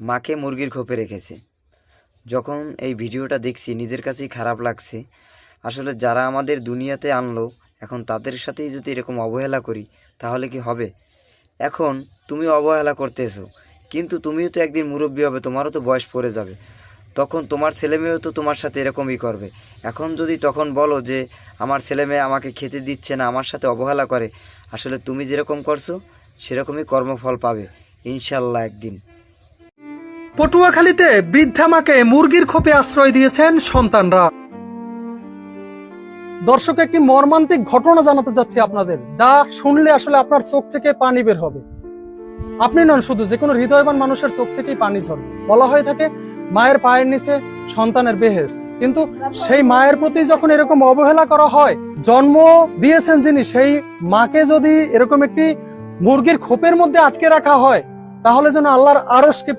মাকে মুরগির খোপে রেখেছে। যখন এই ভিডিওটা দেখছি, নিজের কাছেই খারাপ লাগছে। আসলে যারা আমাদের দুনিয়াতে আনলো, এখন তাদের সাথেই যদি এরকম অবহেলা করি, তাহলে কি হবে? এখন তুমি অবহেলা করতে করতেছো, কিন্তু তুমিও তো একদিন মুরব্বী হবে, তোমারও তো বয়স পড়ে যাবে। তখন তোমার ছেলে মেয়েও তো তোমার সাথে এরকমই করবে। এখন যদি তখন বলো যে, আমার ছেলে মেয়ে আমাকে খেতে দিচ্ছে না, আমার সাথে অবহেলা করে, আসলে তুমি যেরকম করছ, সেরকমই কর্মফল পাবে, ইনশাল্লাহ একদিন। পটুয়াখালীতে বৃদ্ধা মাকে মুরগির খোপে আশ্রয় দিয়েছেন সন্তানরা। দর্শক, একটি মর্মান্তিক ঘটনা জানাতে যাচ্ছি আপনাদের। যা শুনলে আসলে আপনার চোখ থেকে পানি বের হবে। আপনি নন, শুধু যে কোনো হৃদয়বান মানুষের চোখ থেকেই পানি ঝরবে। বলা হয়ে থাকে, মায়ের পায়ের নিচে সন্তানের বেহেস কিন্তু সেই মায়ের প্রতি যখন এরকম অবহেলা করা হয়, জন্ম দিয়েছেন যিনি, সেই মাকে যদি এরকম একটি মুরগির খোপের মধ্যে আটকে রাখা হয়, তাহলে যেন আল্লাহর আরস কেঁপে